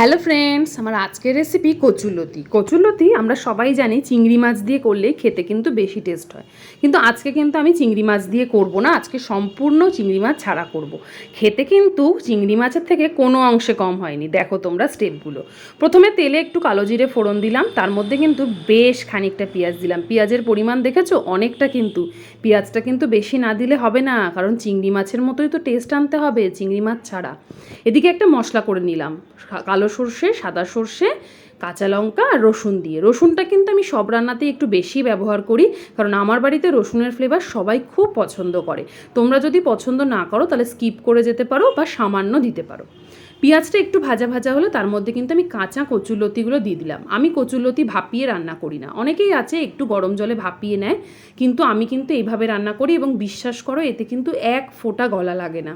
Hello friends, আমার আজকের recipe কচুলতি কচুলতি আমরা সবাই জানি চিংড়ি মাছ দিয়ে করলে খেতে কিন্তু বেশি টেস্ট হয়। কিন্তু আজকে কিন্তু আমি চিংড়ি মাছ দিয়ে করব না, আজকে সম্পূর্ণ চিংড়ি মাছ ছাড়া করব। খেতে কিন্তু চিংড়ি মাছের থেকে কোনো অংশে কম হয়নি, দেখো তোমরা স্টেপগুলো প্রথমে তেলে একটু কালো জিরে ফোড়ন দিলাম, তার মধ্যে কিন্তু বেশ খানিকটা পেঁয়াজ দিলাম। পেঁয়াজের পরিমাণ দেখেছ? অনেকটা কিন্তু। পেঁয়াজটা কিন্তু বেশি না দিলে হবে না, কারণ চিংড়ি মাছের মতোই তো টেস্ট আনতে হবে, চিংড়ি মাছ ছাড়া। এদিকে একটা মশলা করে নিলাম কালো সর্ষে, সাদা সর্ষে, কাঁচা লঙ্কা আর রসুন দিয়ে। রসুনটা কিন্তু আমি সব রান্নাতেই একটু বেশি ব্যবহার করি, কারণ আমার বাড়িতে রসুনের ফ্লেভার সবাই খুব পছন্দ করে। তোমরা যদি পছন্দ না করো, তাহলে স্কিপ করে যেতে পারো বা সামান্য দিতে পারো। পেঁয়াজটা একটু ভাজা ভাজা হলে তার মধ্যে কিন্তু আমি কাঁচা কচুলতিগুলো দিয়ে দিলাম। আমি কচুলতি ভাপিয়ে রান্না করি না। অনেকেই আছে একটু গরম জলে ভাপিয়ে নেয়, কিন্তু আমি কিন্তু এইভাবে রান্না করি এবং বিশ্বাস করো, এতে কিন্তু এক ফোঁটা গলা লাগে না।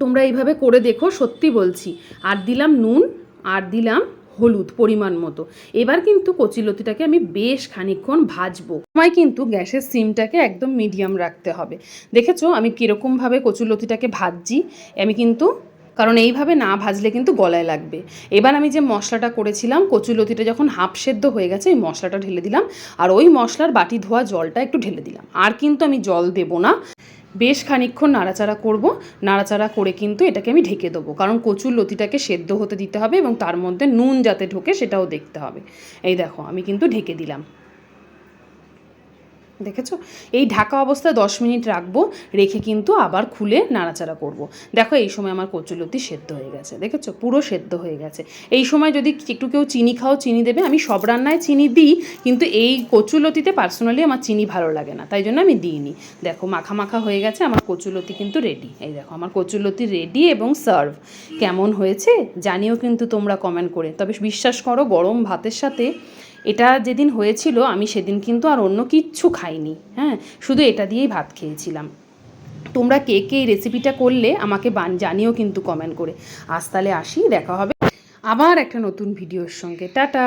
তোমরা এইভাবে করে দেখো, সত্যি বলছি। আর দিলাম নুন, আর দিলাম হলুদ পরিমাণ মতো। এবার কিন্তু কচিলতিটাকে আমি বেশ খানিকক্ষণ ভাজবো। সময় কিন্তু গ্যাসের সিমটাকে একদম মিডিয়াম রাখতে হবে। দেখেছ আমি কীরকমভাবে কচুলতিটাকে ভাজছি? আমি কিন্তু, কারণ এইভাবে না ভাজলে কিন্তু গলায় লাগবে। এবার আমি যে মশলাটা করেছিলাম কচুলতিটা যখন হাফ সেদ্ধ হয়ে গেছে ওই মশলাটা ঢেলে দিলাম। আর ওই মশলার বাটি ধোয়া জলটা একটু ঢেলে দিলাম। আর কিন্তু আমি জল দেবো না। বেশ খানিক্ষণ নাড়াচাড়া করব। নাড়াচাড়া করে কিন্তু এটাকে আমি ঢেকে দেবো। কারণ কচুর লতিটাকে সেদ্ধ হতে দিতে হবে এবং তার মধ্যে নুন যাতে ঢোকে সেটাও দেখতে হবে। এই দেখো, আমি কিন্তু ঢেকে দিলাম। দেখেছ? এই ঢাকা অবস্থায় দশ মিনিট রাখব, রেখে কিন্তু আবার খুলে নাড়াচাড়া করব। দেখো, এই সময় আমার কচুলতি সেদ্ধ হয়ে গেছে, দেখেছ? পুরো সেদ্ধ হয়ে গেছে। এই সময় যদি একটু কেউ চিনি খাও, চিনি দেবে। আমি সব রান্নায় চিনি দিই, কিন্তু এই কচুলতিতে পার্সোনালি আমার চিনি ভালো লাগে না, তাই জন্য আমি দিইনি। দেখো মাখা মাখা হয়ে গেছে, আমার কচুলতি কিন্তু রেডি এই দেখো, আমার কচুলতি রেডি এবং সার্ভ কেমন হয়েছে? জানিও কিন্তু তোমরা কমেন্ট করে। তবে বিশ্বাস করো, গরম ভাতের সাথে এটা যেদিন হয়েছিল, আমি সেদিন কিন্তু আর অন্য কিচ্ছু খাইনি হ্যাঁ? শুধু এটা দিয়েই ভাত খেয়েছিলাম। তোমরা কে কে এই রেসিপিটা করলে আমাকে বান, জানিও কিন্তু কমেন্ট করে। আজ তাহলে আসি, দেখা হবে আবার একটা নতুন ভিডিওর সঙ্গে। টাটা!